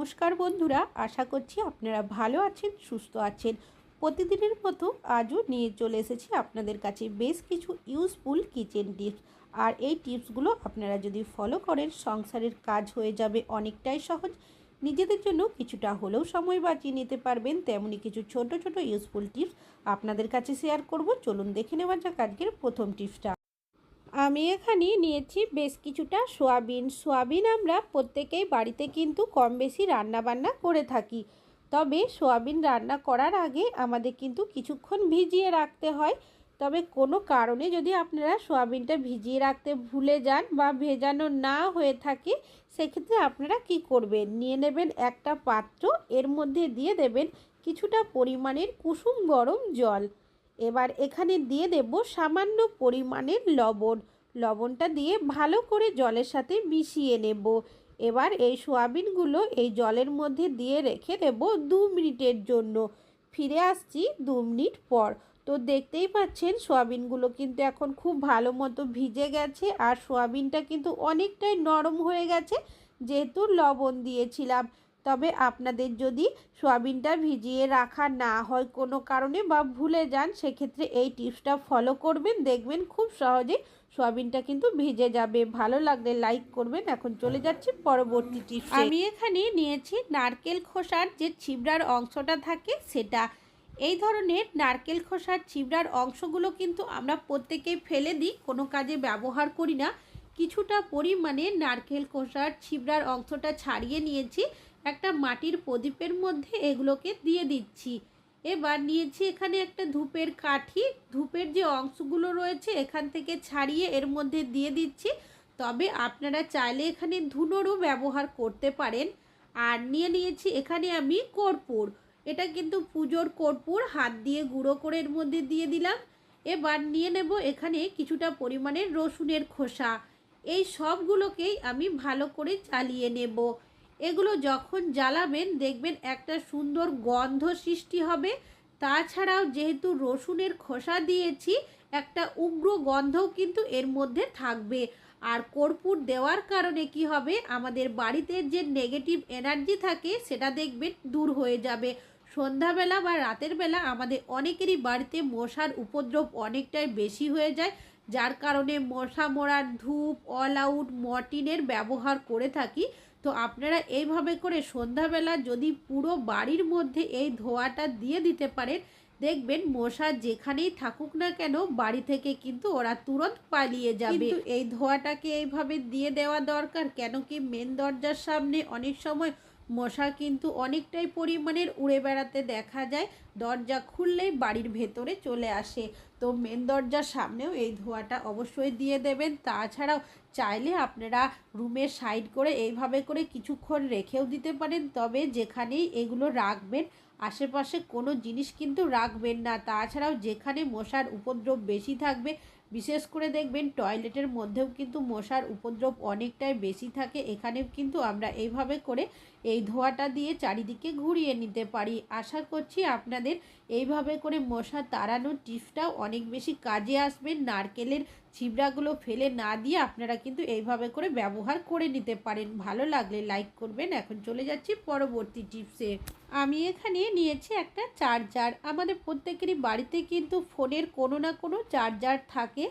নমস্কার বন্ধুরা, আশা করছি আপনারা ভালো আছেন, সুস্থ আছেন। প্রতিদিনের মতো আজও নিয়ে চলে এসেছি আপনাদের কাছে বেশ কিছু ইউজফুল কিচেন টিপস আর এই টিপসগুলো আপনারা যদি ফলো করেন, সংসারের কাজ হয়ে যাবে অনেকটাই সহজ। নিজেদের জন্য কিছুটা হলেও সময় বাঁচিয়ে নিতে পারবেন, তেমনি কিছু ছোট ছোট ইউজফুল টিপস আপনাদের কাছে শেয়ার করব। চলুন দেখে নেওয়া যাক আজকের প্রথম টিপসটা আমি এখানে নিয়েছি বেশ কিছুটা সোয়াবিন। সোয়াবিন আমরা প্রত্যেকেই বাড়িতে কিন্তু কম বেশি রান্নাবান্না করে থাকি। তবে সোয়াবিন রান্না করার আগে আমাদের কিন্তু কিছুক্ষণ ভিজিয়ে রাখতে হয়। তবে কোনো কারণে যদি আপনারা সোয়াবিনটা ভিজিয়ে রাখতে ভুলে যান বা ভেজানো না হয়ে থাকে, সেক্ষেত্রে আপনারা কি করবেন? নিয়ে নেবেন একটা পাত্র, এর মধ্যে দিয়ে দেবেন কিছুটা পরিমাণের কুসুম গরম জল। এবার এখানে দিয়ে দেব সামান্য পরিমাণের লবণ। লবণটা দিয়ে ভালো করে জলের সাথে মিশিয়ে নেব। এবার এই সোয়াবিনগুলো এই জলের মধ্যে দিয়ে রেখে দেব দু মিনিটের জন্য। ফিরে আসছি দু মিনিট পর। তো দেখতেই পাচ্ছেন, সোয়াবিনগুলো কিন্তু এখন খুব ভালো মতো ভিজে গেছে আর সোয়াবিনটা কিন্তু অনেকটাই নরম হয়ে গেছে, যেহেতু লবণ দিয়েছিলাম। তবে আপনাদের যদি সোয়াবিনটা ভিজিয়ে রাখা না হয় কোনো কারণে বা ভুলে যান, সেক্ষেত্রে এই টিপসটা ফলো করবেন। দেখবেন খুব সহজে সোয়াবিনটা কিন্তু ভিজে যাবে। ভালো লাগলে লাইক করবেন। এখন চলে যাচ্ছি পরবর্তী টিপস। আমি এখানে নিয়েছি নারকেল খোসার যে ছিবড়ার অংশটা থাকে সেটা। এই ধরনের নারকেল খোসার ছিবড়ার অংশগুলো কিন্তু আমরা প্রত্যেকেই ফেলে দিই, কোনো কাজে ব্যবহার করি না। কিছুটা পরিমাণে নারকেল খোসার ছিবড়ার অংশটা ছাড়িয়ে নিয়েছি। একটা মাটির প্রদীপের মধ্যে এগুলোকে দিয়ে দিচ্ছি। এবার নিয়েছি এখানে একটা ধূপের কাঠি। ধূপের যে অংশগুলো রয়েছে এখান থেকে ছাড়িয়ে এর মধ্যে দিয়ে দিচ্ছি। তবে আপনারা চাইলে এখানে ধুনোরও ব্যবহার করতে পারেন। আর নিয়ে নিয়েছি এখানে আমি কর্পূর। এটা কিন্তু পুজোর কর্পূর, হাত দিয়ে গুঁড়ো করে এর মধ্যে দিয়ে দিলাম। এবার নিয়ে নেব এখানে কিছুটা পরিমাণের রসুনের খোসা। এই সবগুলোকেই আমি ভালো করে চালিয়ে নেব। এগুলো যখন জ্বালাবেন, দেখবেন একটা সুন্দর গন্ধ সৃষ্টি হবে। তাছাড়াও যেহেতু রসুনের খোসা দিয়েছি, একটা উগ্র গন্ধও কিন্তু এর মধ্যে থাকবে। আর কর্পূর দেওয়ার কারণে কি হবে? আমাদের বাড়িতে যে নেগেটিভ এনার্জি থাকে, সেটা দেখবেন দূর হয়ে যাবে। সন্ধ্যাবেলা বা রাতের বেলা আমাদের অনেকেরই বাড়িতে মশার উপদ্রব অনেকটাই বেশি হয়ে যায়, যার কারণে মশা মরার ধূপ অল আউট মর্টিনের ব্যবহার করে থাকি। তো আপনারা এইভাবে করে সন্ধ্যাবেলা যদি পুরো বাড়ির মধ্যে এই ধোয়াটা দিয়ে দিতে পারেন দেখবেন মশা যেখানেই থাকুক না কেন বাড়ি থেকে কিন্তু ওরা তুরন্ত পালিয়ে যাবে। এই ধোয়াটাকে এইভাবে দিয়ে দেওয়া দরকার কেন কি মেন দরজার সামনে অনেক সময় মশা কিন্তু অনেকটাই পরিমাণের উড়ে বেড়াতে দেখা যায়। দরজা খুললেই বাড়ির ভেতরে চলে আসে। তো মেন দরজার সামনেও এই ধোঁয়াটা অবশ্যই দিয়ে দেবেন। তাছাড়াও চাইলে আপনারা রুমের সাইড করে এইভাবে করে কিছুক্ষণ রেখেও দিতে পারেন। তবে যেখানেই এগুলো রাখবেন, আশেপাশে কোনো জিনিস কিন্তু রাখবেন না। তাছাড়াও যেখানে মশার উপদ্রব বেশি থাকবে বিশেষ করে দেখবেন টয়লেটের মধ্যেও কিন্তু মশার উপদ্রব অনেকটাই বেশি থাকে। এখানেও কিন্তু আমরা এইভাবে করে এই ধোয়াটা দিয়ে চারিদিকে ঘুরিয়ে নিতে পারি। আশা করছি আপনাদের এইভাবে করে মশা তাড়ানোর টিপসটাও অনেক বেশি কাজে আসবে। নারকেলের ছিবড়াগুলো ফেলে না দিয়ে আপনারা কিন্তু এইভাবে করে ব্যবহার করে নিতে পারেন। ভালো লাগলে লাইক করবেন। এখন চলে যাচ্ছি পরবর্তী টিপসে। আমি এখানে নিয়েছি একটা চার্জার আমাদের প্রত্যেকেরই বাড়িতে কিন্তু ফোনের কোনো না কোনো চার্জার থাকে।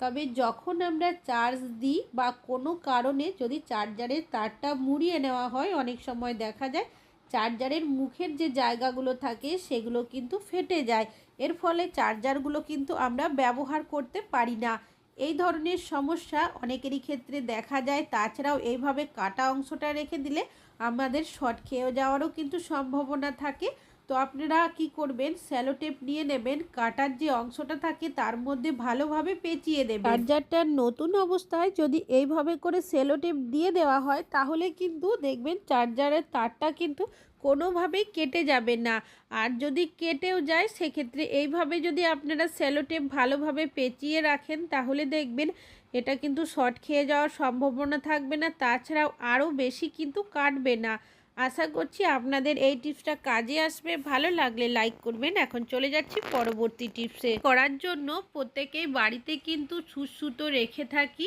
তবে যখন আমরা চার্জ দিই বা কোনো কারণে যদি চার্জারের তারটা মুড়িয়ে নেওয়া হয়, অনেক সময় দেখা যায় চার্জারের মুখের যে জায়গাগুলো থাকে, সেগুলো কিন্তু ফেটে যায়। এর ফলে চার্জারগুলো কিন্তু আমরা ব্যবহার করতে পারি না। এই ধরনের সমস্যা অনেকেরই ক্ষেত্রে দেখা যায়। তাছাড়াও এইভাবে কাটা অংশটা রেখে দিলে আমাদের শর্ট খেয়েও যাওয়ারও কিন্তু সম্ভাবনা থাকে। তো আপনারা কি করবেন? স্যালোটেপ নিয়ে নেবেন। কাটার যে অংশটা থাকে, তার মধ্যে ভালোভাবে পেঁচিয়ে দেবেন চার্জারটার নতুন অবস্থায় যদি এইভাবে করে সেলোটেপ দিয়ে দেওয়া হয়, তাহলে কিন্তু দেখবেন চার্জারের তারটা কিন্তু কোনোভাবেই কেটে যাবে না। আর যদি কেটেও যায়, সেক্ষেত্রে এইভাবে যদি আপনারা সেলোটেপ ভালোভাবে পেঁচিয়ে রাখেন, তাহলে দেখবেন এটা কিন্তু শর্ট খেয়ে যাওয়ার সম্ভাবনা থাকবে না। তাছাড়াও আরও বেশি কিন্তু কাটবে না। আশা করছি আপনাদের এই টিপসটা কাজে আসবে। ভালো লাগলে লাইক করবেন। এখন চলে যাচ্ছি পরবর্তী টিপসে। করার জন্য প্রত্যেকেই বাড়িতে কিন্তু সুসুতো রেখে থাকি।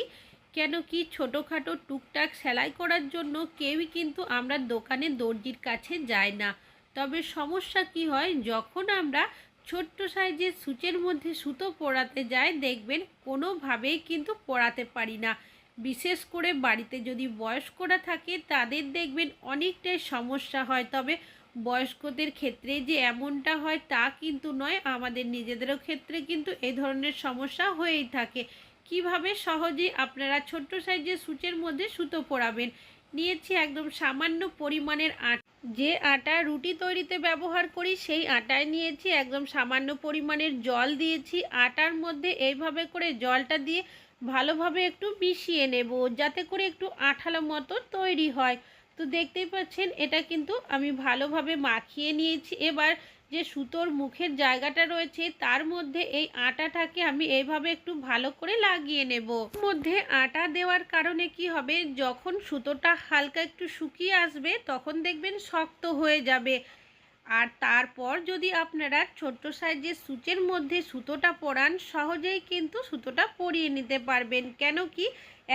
কেন কি ছোটোখাটো টুকটাক সেলাই করার জন্য কেউই কিন্তু আমরা দোকানে দর্জির কাছে যাই না। তবে সমস্যা কি হয়? যখন আমরা ছোট্ট সাইজের সূচের মধ্যে সুতো পরাতে যাই, দেখবেন কোনোভাবেই কিন্তু পরাতে পারি না। বিশেষ করে বাড়িতে যদি বয়স্করা থাকে, তাদের দেখবেন অনেকটাই সমস্যা হয়। তবে বয়স্কদের ক্ষেত্রে যে এমনটা হয়, তা কিন্তু নয়। আমাদের নিজেদেরও ক্ষেত্রে কিন্তু এই ধরনের সমস্যা হয়েই থাকে। কীভাবে সহজেই আপনারা ছোট্ট সাইজের সূচের মধ্যে সুতো পরাবেন নিয়েছি একদম সামান্য পরিমাণের আটা। যে আটা রুটি তৈরিতে ব্যবহার করি, সেই আটায় নিয়েছি একদম সামান্য পরিমাণের জল দিয়েছি। আটার মধ্যে এইভাবে করে জলটা দিয়ে ভালোভাবে একটু মিশিয়ে নেব, যাতে করে একটু আঠালো মতো তৈরি হয়। তো দেখতেই পাচ্ছেন, এটা কিন্তু আমি ভালোভাবে মাখিয়ে নিয়েছি। এবার যে সুতোর মুখের জায়গাটা রয়েছে, তার মধ্যে এই আটাটাকে আমি এইভাবে একটু ভালো করে লাগিয়ে নেব। মধ্যে আটা দেওয়ার কারণে কি হবে, যখন সুতোটা হালকা একটু শুকিয়ে আসবে, তখন দেখবেন শক্ত হয়ে যাবে। আর তারপর যদি আপনারা ছোট্ট সাইজের সূচের মধ্যে সুতোটা পরান, সহজেই কিন্তু সুতোটা পরিয়ে নিতে পারবেন। কেন কি,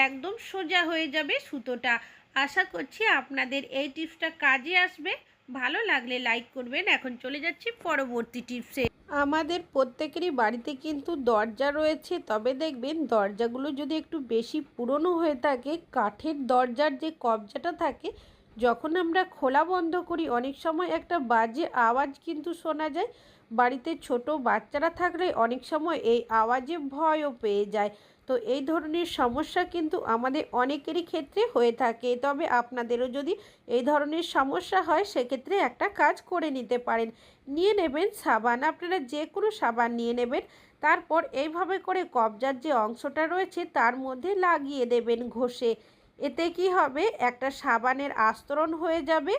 একদম সোজা হয়ে যাবে সুতোটা। আশা করছি আপনাদের এই টিপসটা কাজে আসবে। ভালো লাগলে লাইক করবেন। এখন চলে যাচ্ছি পরবর্তী টিপসে আমাদের প্রত্যেকেরই বাড়িতে কিন্তু দরজা রয়েছে, তবে দেখবেন দরজাগুলো যদি একটু বেশি পুরনো হয়ে থাকে, কাঠের দরজার যে কবজাটা থাকে, যখন আমরা খোলা বন্ধ করি, অনেক সময় একটা বাজে আওয়াজ কিন্তু শোনা যায়। বাড়িতে ছোট বাচ্চারা থাকলে অনেক সময় এই আওয়াজে ভয়ও পেয়ে যায়। তো এই ধরনের সমস্যা কিন্তু আমাদের অনেকেরই ক্ষেত্রে হয়ে থাকে। তবে আপনাদেরও যদি এই ধরনের সমস্যা হয়, সেক্ষেত্রে একটা কাজ করে নিতে পারেন। নিয়ে নেবেন সাবান। আপনারা যে কোনো সাবান নিয়ে নেবেন। তারপর এইভাবে করে কবজার যে অংশটা রয়েছে, তার মধ্যে লাগিয়ে দেবেন ঘষে। এতে কি হবে? একটা সাবানের আস্তরণ হয়ে যাবে।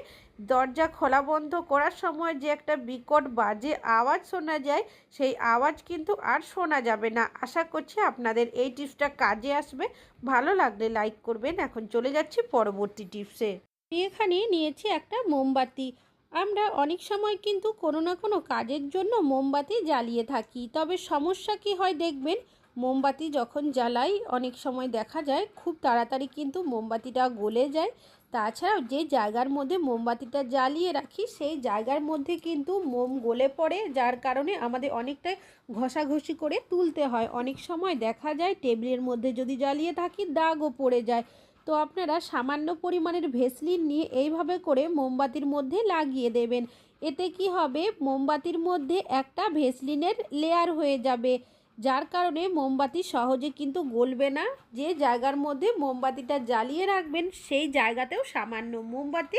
দরজা খোলা বন্ধ করার সময় যে একটা বিকট বাজে আওয়াজ শোনা যায়, সেই আওয়াজ কিন্তু আর শোনা যাবে না। আশা করছি আপনাদের এই টিপসটা কাজে আসবে। ভালো লাগলে লাইক করবেন। এখন চলে যাচ্ছি পরবর্তী টিপসে। এখানে নিয়েছি একটা মোমবাতি। আমরা অনেক সময় কিন্তু কোনো না কোনো কাজের জন্য মোমবাতি জ্বালিয়ে থাকি। তবে সমস্যা কি হয় দেখবেন, মোমবাতি যখন জ্বালাই অনেক সময় দেখা যায়, খুব তাড়াতাড়ি কিন্তু মোমবাতিটা গলে যায়। তাছাড়াও যে জায়গার মধ্যে মোমবাতিটা জ্বালিয়ে রাখি, সেই জায়গার মধ্যে কিন্তু মোম গলে পড়ে, যার কারণে আমাদের অনেকটাই ঘষাঘষি করে তুলতে হয়। অনেক সময় দেখা যায় টেবিলের মধ্যে যদি জ্বালিয়ে থাকি, দাগও পড়ে যায়। তো আপনারা সামান্য পরিমাণের ভেসলিন নিয়ে এইভাবে করে মোমবাতির মধ্যে লাগিয়ে দেবেন। এতে কি হবে? মোমবাতির মধ্যে একটা ভেসলিনের লেয়ার হয়ে যাবে। যার কারণে মোমবাতি সহজে কিন্তু গলবে না। যে জায়গার মধ্যে মোমবাতিটা জ্বালিয়ে রাখবেন, সেই জায়গাতেও সামান্য মোমবাতি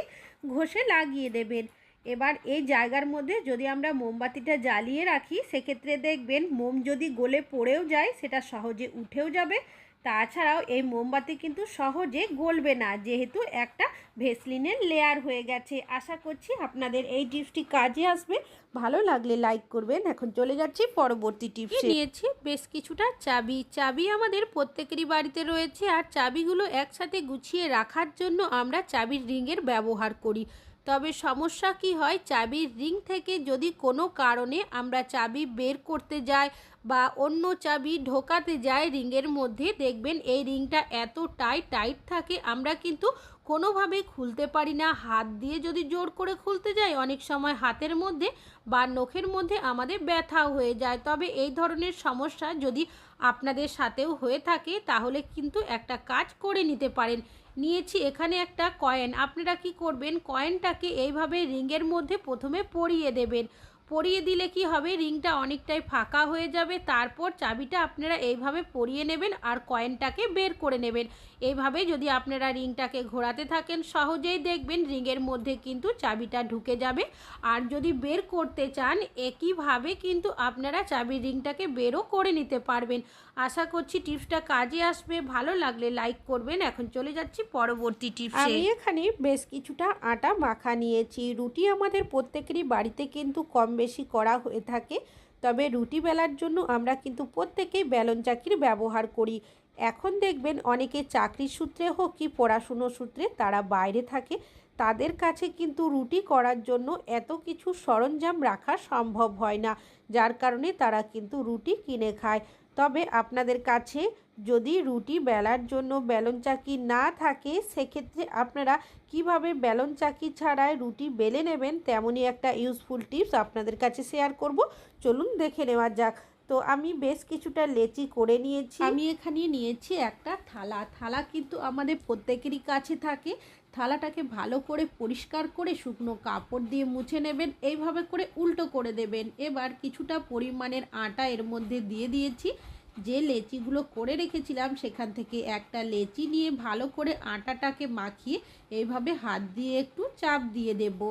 ঘষে লাগিয়ে দেবেন। এবার এই জায়গার মধ্যে যদি আমরা মোমবাতিটা জ্বালিয়ে রাখি, সেক্ষেত্রে দেখবেন মোম যদি গলে পড়েও যায়, সেটা সহজে উঠেও যাবে। তাছাড়াও এই মোমবাতি কিন্তু সহজে গলবে না, যেহেতু একটা ভেসলিনের লেয়ার হয়ে গেছে। আশা করছি আপনাদের এই টিপসটি কাজে আসবে। ভালো লাগলে লাইক করবেন। এখন চলে যাচ্ছি পরবর্তী টিপস। নিয়েছি বেশ কিছুটা চাবি। চাবি আমাদের প্রত্যেকেরই বাড়িতে রয়েছে, আর চাবিগুলো একসাথে গুছিয়ে রাখার জন্য আমরা চাবির রিংয়ের ব্যবহার করি। তবে সমস্যা কি হয়? চাবির রিং থেকে যদি কোনো কারণে আমরা চাবি বের করতে যাই বা অন্য চাবি ঢোকাতে যাই রিংয়ের মধ্যে, দেখবেন এই রিংটা এত টাইট টাইট থাকে, আমরা কিন্তু কোনোভাবে খুলতে পারি না। হাত দিয়ে যদি জোর করে খুলতে যাই, অনেক সময় হাতের মধ্যে বা নখের মধ্যে আমাদের ব্যথাও হয়ে যায়। তবে এই ধরনের সমস্যা যদি আপনাদের সাথেও হয়ে থাকে, তাহলে কিন্তু একটা কাজ করে নিতে পারেন। নিয়েছি এখানে একটা কয়েন। আপনারা কি করবেন? কয়েনটাকে এইভাবে রিংয়ের মধ্যে প্রথমে পরিয়ে দেবেন। পরিয়ে দিলে কি হবে? রিংটা অনেকটাই ফাঁকা হয়ে যাবে। তারপর চাবিটা আপনারা এইভাবে পরিয়ে নেবেন আর কয়েনটাকে বের করে নেবেন। এইভাবে যদি আপনারা রিংটাকে ঘোরাতে থাকেন, সহজেই দেখবেন রিংয়ের মধ্যে কিন্তু চাবিটা ঢুকে যাবে। আর যদি বের করতে চান, একইভাবে কিন্তু আপনারা চাবির রিংটাকে বেরও করে নিতে পারবেন। আশা করছি টিপসটা কাজে আসবে। ভালো লাগলে লাইক করবেন। এখন চলে যাচ্ছি পরবর্তী টিপস। আমি এখানে বেশ কিছুটা আটা মাখা নিয়েছি। রুটি আমাদের প্রত্যেকেরই বাড়িতে কিন্তু কম বেশি করা হয়ে থাকে। তবে রুটি বেলার জন্য আমরা কিন্তু প্রত্যেকেই বেলন চাকরির ব্যবহার করি। এখন দেখবেন অনেকে চাকরির সূত্রে হোক কি পড়াশুনো সূত্রে তারা বাইরে থাকে, তাদের কাছে কিন্তু রুটি করার জন্য এত কিছু সরঞ্জাম রাখা সম্ভব হয় না, যার কারণে তারা কিন্তু রুটি কিনে খায়। তবে আপনাদের কাছে যদি রুটি বেলার জন্য বেলন চাকি না থাকে, সেক্ষেত্রে আপনারা কীভাবে বেলন চাকি ছাড়াই রুটি বেলে নেবেন তেমনই একটা ইউজফুল টিপস আপনাদের কাছে শেয়ার করব। চলুন দেখে নেওয়া যাক। তো আমি বেশ কিছুটা লেচি করে নিয়েছি। আমি এখানে নিয়েছি একটা থালা। থালা কিন্তু আমাদের প্রত্যেকেরই কাছে থাকে। থালাটাকে ভালো করে পরিষ্কার করে শুকনো কাপড় দিয়ে মুছে নেবেন। এইভাবে করে উল্টো করে দেবেন। এবার কিছুটা পরিমাণের আটা এর মধ্যে দিয়ে দিয়েছি। যে লেচিগুলো করে রেখেছিলাম, সেখান থেকে একটা লেচি নিয়ে ভালো করে আটাটাকে মাখিয়ে এইভাবে হাত দিয়ে একটু চাপ দিয়ে দেব।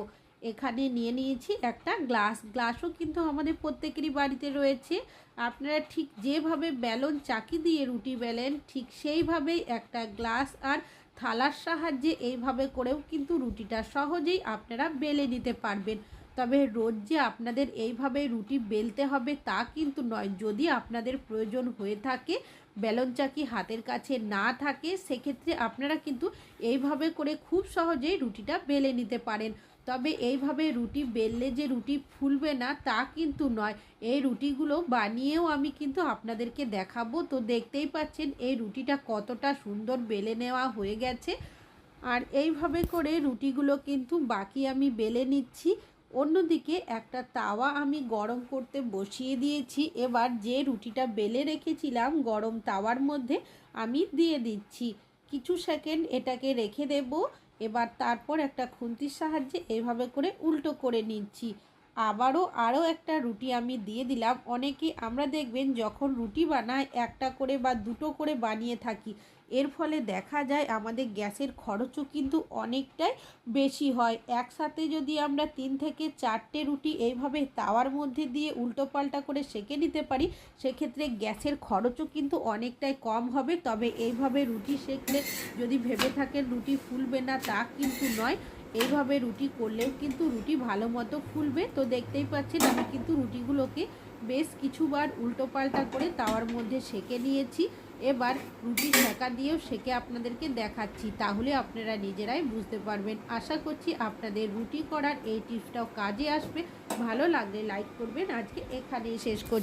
এখানে নিয়ে নিয়েছি একটা গ্লাস। গ্লাসও কিন্তু আমাদের প্রত্যেকেরই বাড়িতে রয়েছে। আপনারা ঠিক যেভাবে বেলন চাকি দিয়ে রুটি বেলেন, ঠিক সেইভাবেই একটা গ্লাস আর থালার সাহায্যে এইভাবে করেও কিন্তু রুটিটা সহজেই আপনারা বেলে নিতে পারবেন। তবে রোজ যে আপনাদের এইভাবে রুটি বেলতে হবে তা কিন্তু নয়। যদি আপনাদের প্রয়োজন হয়ে থাকে বেলন চাকি হাতের কাছে না থাকে, সেক্ষেত্রে আপনারা কিন্তু এইভাবে করে খুব সহজেই রুটিটা বেলে নিতে পারেন। তবে এইভাবে রুটি বেললে যে রুটি ফুলবে না, তা কিন্তু নয়। এই রুটিগুলো বানিয়েও আমি কিন্তু আপনাদেরকে দেখাবো। তো দেখতেই পাচ্ছেন, এই রুটিটা কতটা সুন্দর বেলে নেওয়া হয়ে গেছে। আর এইভাবে করে রুটিগুলো কিন্তু বাকি আমি বেলে নিচ্ছি। অন্যদিকে একটা তাওয়া আমি গরম করতে বসিয়ে দিয়েছি। এবার যে রুটিটা বেলে রেখেছিলাম গরম তাওয়ার মধ্যে আমি দিয়ে দিচ্ছি। কিছু সেকেন্ড এটাকে রেখে দেব। এবার তারপর একটা খুন্তির সাহায্যে এভাবে করে উল্টো করে নিচ্ছি। আবারও আরও একটা রুটি আমি দিয়ে দিলাম। অনেকে আমরা দেখবেন যখন রুটি বানায়, একটা করে বা দুটো করে বানিয়ে থাকি, এর ফলে দেখা যায় আমাদের গ্যাসের খরচও কিন্তু অনেকটাই বেশি হয়। একসাথে যদি আমরা তিন থেকে চারটে রুটি এইভাবে তাওয়ার মধ্যে দিয়ে উল্টো পাল্টা করে সেঁকে নিতে পারি, সেক্ষেত্রে গ্যাসের খরচও কিন্তু অনেকটাই কম হবে। তবে এইভাবে রুটি সেঁকলে যদি ভেবে থাকেন রুটি ফুলবে না, তা কিন্তু নয়। এইভাবে রুটি করলেও কিন্তু রুটি ভালো মতো ফুলবে। তো দেখতেই পাচ্ছেন, আমি কিন্তু রুটিগুলোকে বেশ কিছুবার উল্টো পাল্টা করে তাওয়ার মধ্যে সেঁকে নিয়েছি। এবার রুটি সেঁকা দিয়েও সেঁকে আপনাদেরকে দেখাচ্ছি, তাহলে আপনারা নিজেরাই বুঝতে পারবেন। আশা করছি আপনাদের রুটি করার এই টিপসটাও কাজে আসবে। ভালো লাগলে লাইক করবেন। আজকে এখানেই শেষ করছি।